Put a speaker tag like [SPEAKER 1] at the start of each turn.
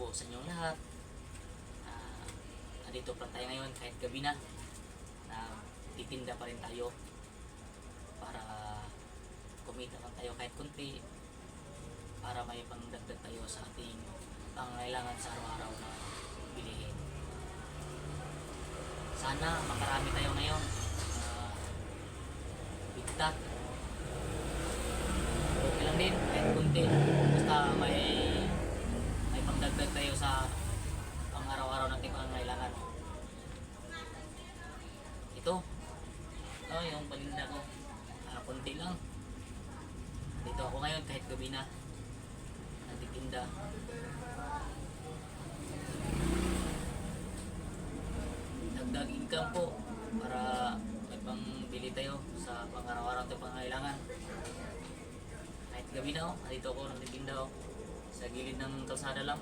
[SPEAKER 1] po sa inyong lahat. Ah, nandito pa tayo ngayon kahit gabi na. Na titinda pa rin tayo para kumita lang tayo kahit kunti para may pangdagdag tayo sa ating pangailangan sa araw-araw na bilihin. Sana makarami tayo ngayon. Uh, bigta. Okay lang din, kahit kunti. Basta may may pangdagdag tayo sa pang araw-araw nating pangailangan. Ito. Ito yung paninda ko. Ah, kunti lang. Dito ako ngayon kahit gabi na. Nagtitinda. Dagdag income po para may pangbili tayo sa pang-araw-araw tayo pangailangan. Kahit gabi na oh, dito ako nagtitinda oh. Sa gilid ng kalsada lang.